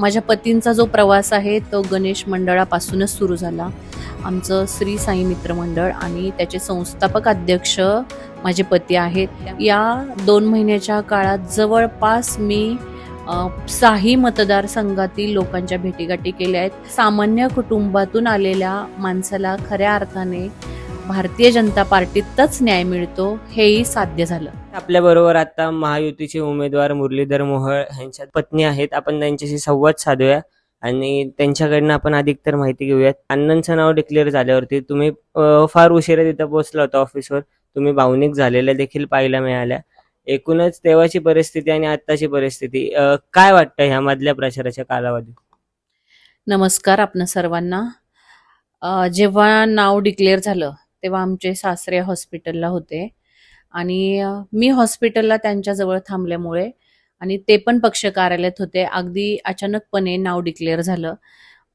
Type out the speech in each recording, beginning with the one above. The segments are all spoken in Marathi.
माझ्या पतींचा जो प्रवास आहे तो गणेश मंडळापासूनच सुरू झाला. आमचं श्री साई मित्र मंडळ आणि त्याचे संस्थापक अध्यक्ष माझे पती आहेत. या दोन महिन्याच्या काळात जवळपास मी साही मतदारसंघातील लोकांच्या भेटीगाठी केल्या आहेत. सामान्य कुटुंबातून आलेल्या माणसाला खऱ्या अर्थाने भारतीय जनता पार्टीतच न्याय मिळतो हेही साध्य झालं. आपल्या बरोबर आता महायुतीचे उमेदवार मुरलीधर मोहोळ यांच्या पत्नी आहेत. आपण त्यांच्याशी संवाद साधूया आणि त्यांच्याकडनं आपण अधिकतर माहिती घेऊयात. अण्णांचं नाव डिक्लेअर झाल्यावरती तुम्ही फार उशिरा तिथं पोहोचला होता ऑफिसवर तुम्ही भावनिक झालेल्या देखील पाहायला मिळाल्या. एकूणच तेव्हाची परिस्थिती आणि आत्ताची परिस्थिती काय वाटतं ह्या मधल्या प्रचाराच्या कालावधीत? नमस्कार आपणा सर्वांना. जेव्हा नाव डिक्लेअर झालं तेव्हा आमचे सासरे हॉस्पिटलला होते. आणि मी हॉस्पिटलला त्यांच्याजवळ थांबल्यामुळे आणि ते पण पक्ष कार्यालयात होते. अगदी अचानकपणे नाव डिक्लेअर झालं.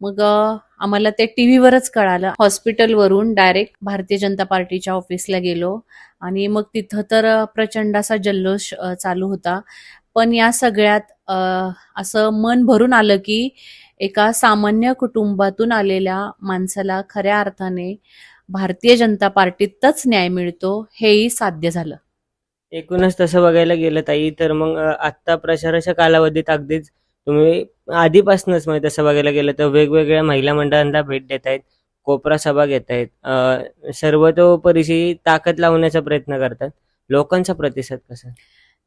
मग आम्हाला ते टी व्हीवरच कळालं. हॉस्पिटलवरून डायरेक्ट भारतीय जनता पार्टीच्या ऑफिसला गेलो. आणि मग तिथं तर प्रचंड असा जल्लोष चालू होता. पण या सगळ्यात असं मन भरून आलं की एका सामान्य कुटुंबातून आलेल्या माणसाला खऱ्या अर्थाने भारतीय जनता पार्टीतच न्याय मिळतो हेही साध्य झालं. एकूणच तसं बघायला गेलं ताई तर मग आत्ता प्रचाराच्या कालावधीत अगदीच तुम्ही आधीपासूनच म्हणजे तसं बघायला गेलं तर वेगवेगळ्या महिला मंडळांना भेट देत आहेत कोपरा सभा घेत आहेत सर्वतोपरीशी ताकद लावण्याचा प्रयत्न करतात. लोकांचा प्रतिसाद कसा?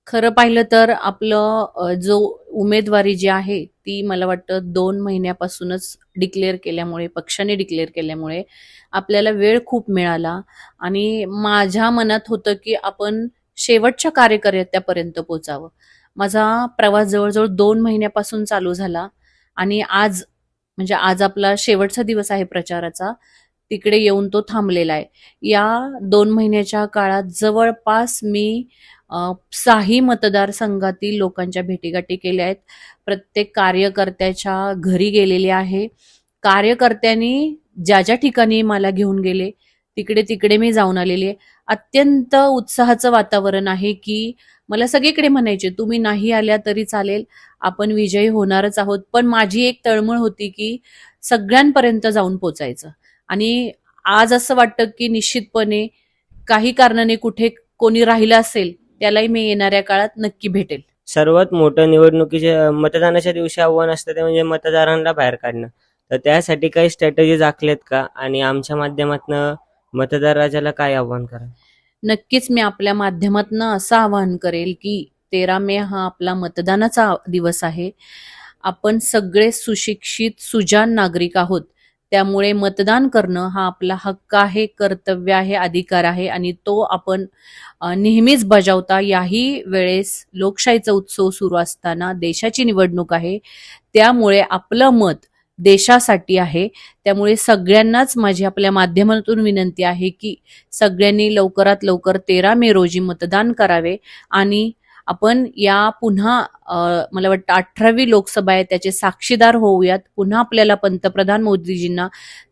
खरं पाहिलं तर आपलं जो उमेदवारी जी आहे ती मला वाटतं दोन महिन्यापासूनच डिक्लेअर केल्यामुळे पक्षाने डिक्लेअर केल्यामुळे आपल्याला वेळ खूप मिळाला. आणि माझ्या मनात होतं की आपण शेवटच्या कार्यकर्त्यापर्यंत पोचावं. माझा प्रवास जवळजवळ दोन महिन्यापासून चालू झाला आणि आज म्हणजे आज आपला शेवटचा दिवस आहे प्रचाराचा. तिकडे येऊन तो थांबलेला आहे. या दोन महिन्याच्या काळात जवळपास मी साही मतदारसंघातील लोकांच्या भेटीगाठी केल्या आहेत. प्रत्येक कार्यकर्त्याच्या घरी गेलेले आहे. कार्यकर्त्यांनी ज्या ज्या ठिकाणी मला घेऊन गेले तिकडे तिकडे मी जाऊन आलेली आहे. अत्यंत उत्साहाचं वातावरण आहे की मला सगळीकडे म्हणायचे तुम्ही नाही आल्या तरी चालेल आपण विजयी होणारच आहोत. पण माझी एक तळमळ होती की सगळ्यांपर्यंत जाऊन पोचायचं. आणि आज असं वाटतं की निश्चितपणे काही कारणाने कुठे कोणी राहिलं असेल त्यालाही मी येणाऱ्या काळात नक्की भेटेल. सर्वात मोठं निवडणुकीच्या मतदानाच्या दिवशी आव्हान असतं ते म्हणजे मतदारांना बाहेर काढणं. तर त्यासाठी काही स्ट्रॅटेजीज आखलेत का? आणि आमच्या माध्यमातनं मतदार राजाला काय आव्हान करा नक्कीच मी आपल्या माध्यमातून असं आवाहन करेल की तेरा मे हा आपला मतदानाचा दिवस आहे. आपण सगळे सुशिक्षित सुजान नागरिक आहोत. त्यामुळे मतदान करणं हा आपला हक्क आहे कर्तव्य आहे अधिकार आहे आणि तो आपण नेहमीच बजावता. याही वेळेस लोकशाहीचा उत्सव सुरू असताना देशाची निवडणूक आहे. त्यामुळे आपलं मत देशासाठी आहे. त्यामुळे सगळ्यांनाच माझी आपल्या माध्यमातून विनंती आहे की सगळ्यांनी लवकरात लवकर तेरा मे रोजी मतदान करावे आणि आपण या पुन्हा मला वाटतं अठरावी लोकसभा आहे त्याचे साक्षीदार होऊयात. पुन्हा आपल्याला पंतप्रधान मोदीजींना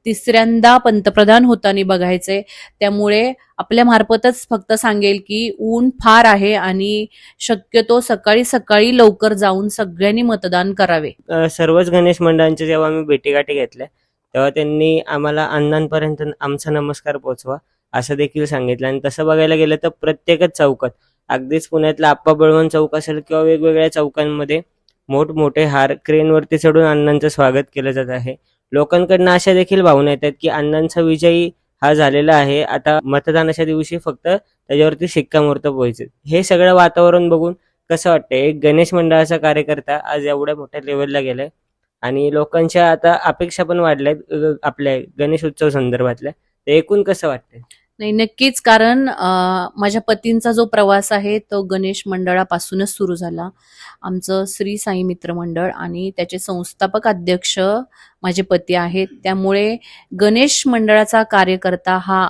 तिसऱ्यांदा पंतप्रधान होताना बघायचंय. त्यामुळे आपल्या मार्फतच फक्त सांगेल की ऊन फार आहे आणि शक्यतो सकाळी सकाळी लवकर जाऊन सगळ्यांनी मतदान करावे. सर्वच गणेश मंडळांच्या जेव्हा आम्ही भेटीगाठी घेतल्या तेव्हा त्यांनी आम्हाला अण्णांपर्यंत आमचा नमस्कार पोहोचवा असं देखील सांगितलं. आणि तसं बघायला गेलं तर प्रत्येकच चौकात अगदीच पुण्यातला आप्पा बळवंत चौक असेल किंवा वेगवेगळ्या चौकांमध्ये मोठमोठे हार क्रेनवरती चढून अण्णांचं स्वागत केलं जात आहे. लोकांकडनं अशा देखील भावना येतात की अण्णांचा विजयी हा झालेला आहे. आता मतदानाच्या दिवशी फक्त त्याच्यावरती शिक्कामोर्तब व्हायचं. हे सगळं वातावरण बघून कसं वाटतंय? एक गणेश मंडळाचा कार्यकर्ता आज एवढ्या मोठ्या लेवलला गेलाय आणि लोकांच्या आता अपेक्षा पण वाढल्यात आपल्या गणेश उत्सव संदर्भातल्या. एकूण कसं वाटतंय? नाही नक्कीच. कारण माझ्या पतींचा जो प्रवास आहे तो गणेश मंडळापासूनच सुरू झाला. आमचं श्री साई मित्र मंडळ आणि त्याचे संस्थापक अध्यक्ष माझे पती आहेत. त्यामुळे गणेश मंडळाचा कार्यकर्ता हा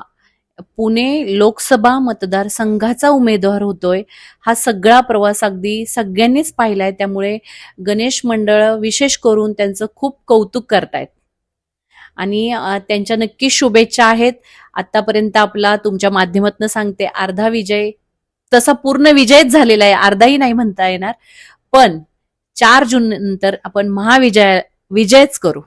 पुणे लोकसभा मतदारसंघाचा उमेदवार होतोय. हा सगळा प्रवास अगदी सगळ्यांनीच पाहिलाय. त्यामुळे गणेश मंडळ विशेष करून त्यांचं खूप कौतुक करतायत. आणि त्यांच्या नक्की शुभेच्छा आहेत. आतापर्यंत आपला तुमच्या माध्यमातून सांगते अर्धा विजय तसा पूर्ण विजयच झालेला आहे अर्धाही नाही म्हणता येणार. पण चार जून नंतर आपण महाविजय विजयच करू.